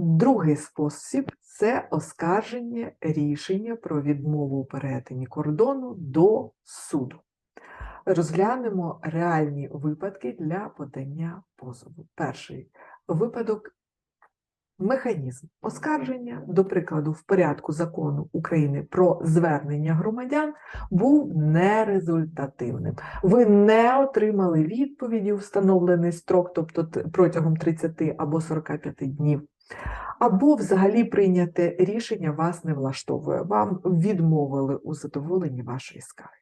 Другий спосіб це оскарження рішення про відмову у перетині кордону до суду. Розглянемо реальні випадки для подання позову. Перший випадок механізм оскарження, до прикладу, в порядку закону України про звернення громадян був нерезультативним. Ви не отримали відповіді у встановлений строк, тобто протягом 30 або 45 днів. Або взагалі прийняте рішення вас не влаштовує, вам відмовили у задоволенні вашої скарги.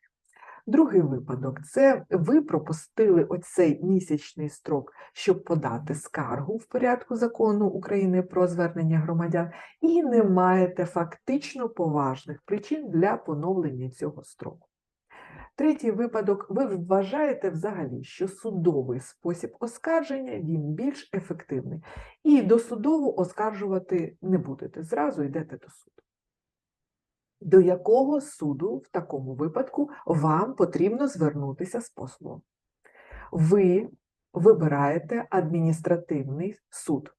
Другий випадок це ви пропустили оцей місячний строк, щоб подати скаргу в порядку закону України про звернення громадян, і не маєте фактично поважних причин для поновлення цього строку. Третій випадок, ви вважаєте взагалі, що судовий спосіб оскарження він більш ефективний, і досудово оскаржувати не будете, зразу йдете до суду. До якого суду в такому випадку вам потрібно звернутися з позовом? Ви вибираєте адміністративний суд.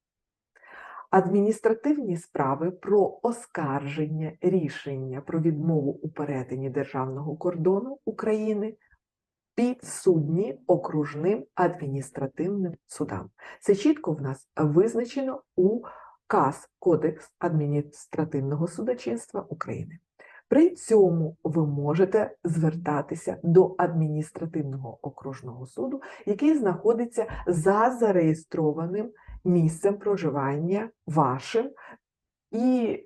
Адміністративні справи про оскарження рішення про відмову у перетині державного кордону України підсудні окружним адміністративним судам. Це чітко в нас визначено у КАС Кодекс адміністративного судочинства України. При цьому ви можете звертатися до адміністративного окружного суду, який знаходиться за зареєстрованим місцем проживання вашим, і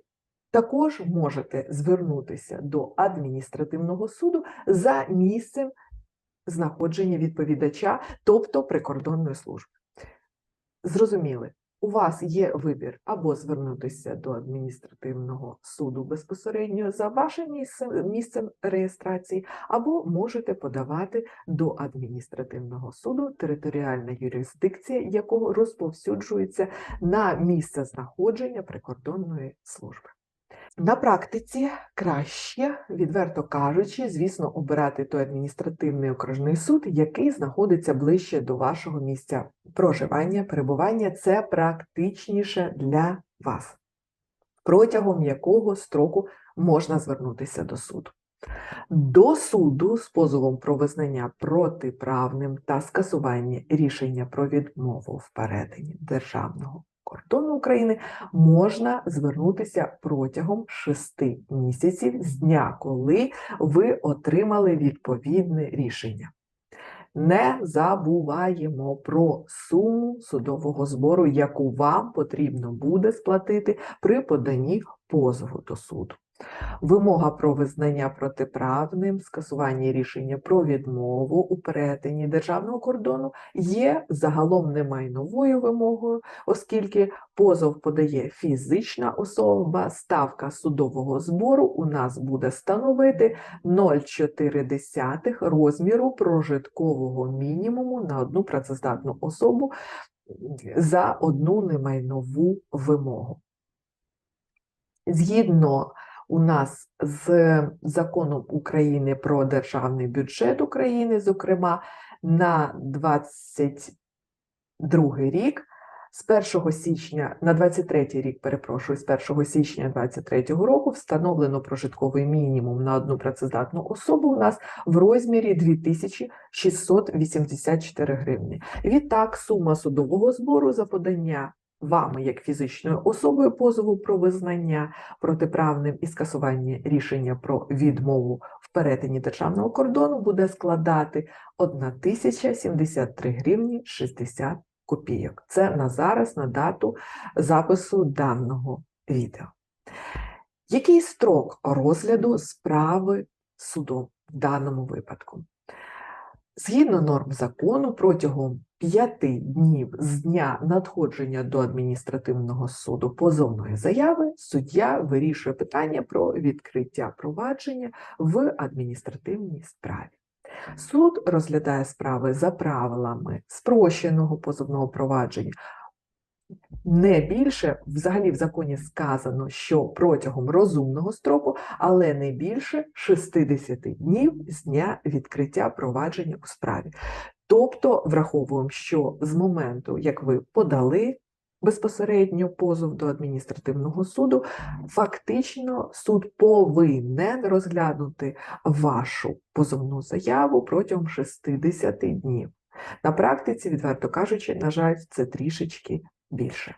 також можете звернутися до адміністративного суду за місцем знаходження відповідача, тобто прикордонної служби. Зрозуміли, у вас є вибір або звернутися до адміністративного суду безпосередньо за вашим місцем, реєстрації, або можете подавати до адміністративного суду, територіальна юрисдикція якого розповсюджується на місце знаходження прикордонної служби. На практиці краще, відверто кажучи, звісно, обирати той адміністративний окружний суд, який знаходиться ближче до вашого місця проживання, перебування. Це практичніше для вас, протягом якого строку можна звернутися до суду. До суду з позовом про визнання протиправним та скасування рішення про відмову в перетині державного кордону України можна звернутися протягом шести місяців з дня, коли ви отримали відповідне рішення. Не забуваємо про суму судового збору, яку вам потрібно буде сплатити при поданні позову до суду. Вимога про визнання протиправним, скасування рішення про відмову у перетині державного кордону є загалом не майновою вимогою, оскільки позов подає фізична особа, ставка судового збору у нас буде становити 0,4 розміру прожиткового мінімуму на одну працездатну особу за одну немайнову вимогу. Згідно у нас з законом України про державний бюджет України, зокрема, на 22 рік, з 1 січня, на 23 рік, перепрошую, з 1 січня 23 року встановлено прожитковий мінімум на одну працездатну особу у нас в розмірі 2684 гривні. Відтак, сума судового збору за подання вами як фізичною особою позову про визнання протиправним і скасування рішення про відмову в перетині державного кордону буде складати 1073 гривні 60 копійок. Це на зараз, на дату запису даного відео. Який строк розгляду справи судом в даному випадку? Згідно норм закону, протягом п'яти днів з дня надходження до адміністративного суду позовної заяви суддя вирішує питання про відкриття провадження в адміністративній справі. Суд розглядає справи за правилами спрощеного позовного провадження. Не більше, взагалі в законі сказано, що протягом розумного строку, але не більше 60 днів з дня відкриття провадження у справі. Тобто враховуємо, що з моменту, як ви подали безпосередньо позов до адміністративного суду, фактично суд повинен розглянути вашу позовну заяву протягом 60 днів. На практиці, відверто кажучи, на жаль, це трішечки більше.